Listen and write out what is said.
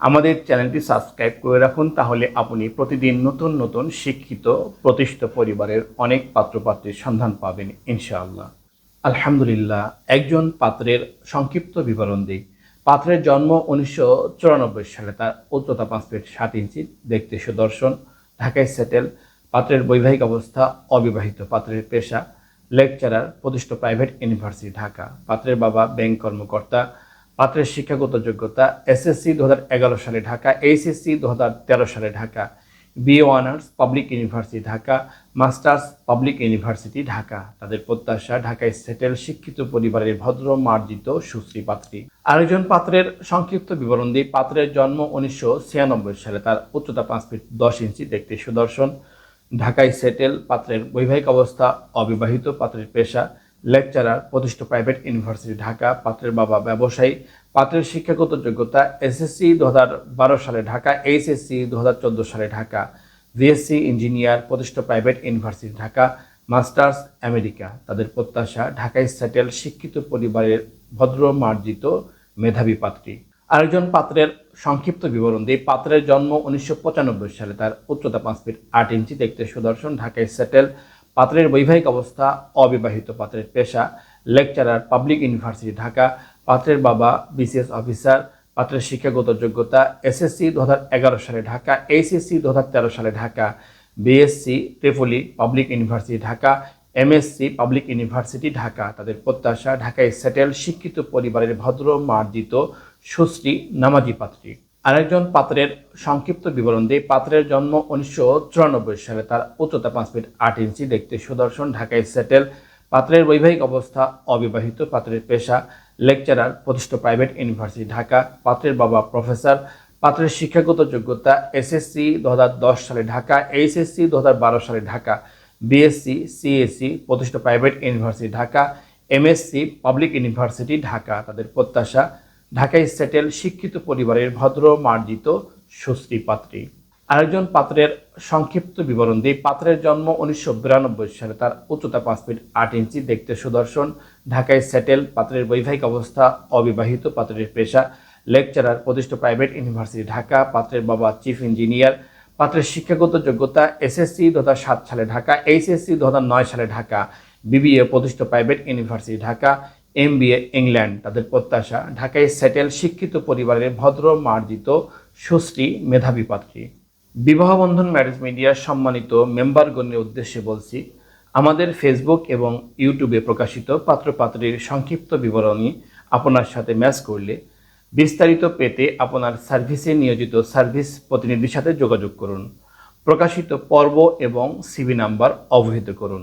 আমাদের চ্যানেলটি সাবস্ক্রাইব করে রাখুন, তাহলে আপনি প্রতিদিন নতুন নতুন শিক্ষিত, প্রতিষ্ঠিত পরিবারের অনেক পাত্রপাত্রীর সন্ধান পাবেন, ইনশাআল্লাহ। আলহামদুলিল্লাহ, একজন পাত্রের সংক্ষিপ্ত বিবরণ দিই। পাত্রের জন্ম উনিশশো চুরানব্বই সালে, তার উচ্চতা পাঁচ ফিট সাত ইঞ্চি, দেখতে সুদর্শন, ঢাকায় সেটেল। পাত্রের বৈবাহিক অবস্থা, অবিবাহিত পাত্রের পেশা। লেকচারার, প্রতিষ্ঠিত প্রাইভেট ইউনিভার্সিটি, ঢাকা। পাত্রের বাবা ব্যাংক কর্মকর্তা। পাত্রের শিক্ষাগত যোগ্যতা এসএসসি দু হাজার এগারো সালে ঢাকা এইচএসসি দুহাজার তেরো সালে Dhaka BA honours public university Dhaka masters public university Dhaka. তাদের প্রত্যাশা ঢাকায় সেটেল শিক্ষিত পরিবারের ভদ্র, মার্জিত, সুশ্রী পাত্রী। আরেকজন পাত্রের সংক্ষিপ্ত বিবরণ দিই। পাত্রের জন্ম উনিশশো ছিয়ানব্বই সালে। তার উচ্চতা পাঁচ ফিট দশ ইঞ্চি, দেখতে সুদর্শন। ঢাকায় সেটেল পাত্রের বৈবাহিক অবস্থা অবিবাহিত, পাত্রের পেশা লেকচারার প্রতিষ্ঠিত প্রাইভেট ইউনিভার্সিটি ঢাকা, পাত্রের বাবা, ব্যবসায়ী, পাত্রের শিক্ষাগত যোগ্যতা এসএসসি দু সালে ঢাকা এইচএসসি দু হাজার চোদ্দ সালে ঢাকা বিএসসি ইঞ্জিনিয়ার প্রতিষ্ঠিত private university Dhaka masters America তাদের প্রত্যাশা ঢাকায় সেটেল শিক্ষিত পরিবারের ভদ্র, মার্জিত মেধাবী পাত্রী। আরেকজন পাত্রের সংক্ষিপ্ত বিবরণ দিই। পাত্রের জন্ম উনিশশো পঁচানব্বই সালে। তার উচ্চতা পাঁচ ফিট আট ইঞ্চি। দেখতে সুদর্শন। ঢাকায় সেটেল পাত্রের বৈবাহিক অবস্থা, অবিবাহিত পাত্রের পেশা, লেকচারার পাবলিক ইউনিভার্সিটি, ঢাকা, পাত্রের বাবা, বিসিএস অফিসার, পাত্রের শিক্ষাগত যোগ্যতা, এসএসসি দু হাজার এগারো সালে ঢাকা, এইচএসসি দু সালে Dhaka, BSc triple E public university, Dhaka, MSc public university, Dhaka. তাদের প্রত্যাশা, ঢাকায় সেটেল, শিক্ষিত পরিবারের ভদ্র, মার্জিত, সুশ্রী, নামাজি পাত্রী। আরেকজন পাত্রের সংক্ষিপ্ত বিবরণ দিয়ে পাত্রের জন্ম উনিশশো চুরানব্বই সালে। তার উচ্চতা পাঁচ ফিট আট ইঞ্চি, দেখতে সুদর্শন ঢাকায় সেটেল। পাত্রের বৈবাহিক অবস্থা অবিবাহিত। পাত্রের পেশা লেকচারার, প্রতিষ্ঠিত প্রাইভেট ইউনিভার্সিটি ঢাকা। পাত্রের বাবা প্রফেসর। পাত্রের শিক্ষাগত যোগ্যতা এসএসসি দু হাজার দশ সালে ঢাকা, এইচএসসি দু হাজার বারো সালে ঢাকা, বিএসসি, সিএসসি, প্রতিষ্ঠিত private university Dhaka, MSc, public university Dhaka. তাদের প্রত্যাশা ঢাকায় সেটেল শিক্ষিত পরিবারের ভদ্র, মার্জিত, সুশ্রী পাত্রী। আরেকজন পাত্রের সংক্ষিপ্ত বিবরণ দিই পাত্রের জন্ম উনিশশো বিরানব্বই সালে তার উচ্চতা পাঁচ ফিট আট ইঞ্চি, দেখতে সুদর্শন। ঢাকায় সেটেল পাত্রের বৈবাহিক অবস্থা, অবিবাহিত পাত্রের পেশা। লেকচারার প্রতিষ্ঠিত প্রাইভেট ইউনিভার্সিটি ঢাকা। পাত্রের বাবা চিফ ইঞ্জিনিয়ার। পাত্রের শিক্ষাগত যোগ্যতা এসএসসি দু সাত সালে ঢাকা, এইচএসসি দু নয় সালে ঢাকা। বিবিএ প্রতিষ্ঠিত private university Dhaka. M England. তাদের প্রত্যাশা, ঢাকায় সেটেল শিক্ষিত পরিবারের ভদ্র, মার্জিত, সুশ্রী, মেধাবী পাত্রী। বিবাহবন্ধন ম্যারেজ মিডিয়ার সম্মানিত মেম্বারগণের উদ্দেশ্যে বলছি, আমাদের ফেসবুক এবং ইউটিউবে প্রকাশিত পাত্রপাত্রীর সংক্ষিপ্ত বিবরণী আপনার সাথে ম্যাচ করলে বিস্তারিত পেতে আপনার সার্ভিসে নিয়োজিত সার্ভিস প্রতিনিধির সাথে যোগাযোগ করুন। প্রকাশিত পর্ব এবং সিবি নাম্বার অবহিত করুন।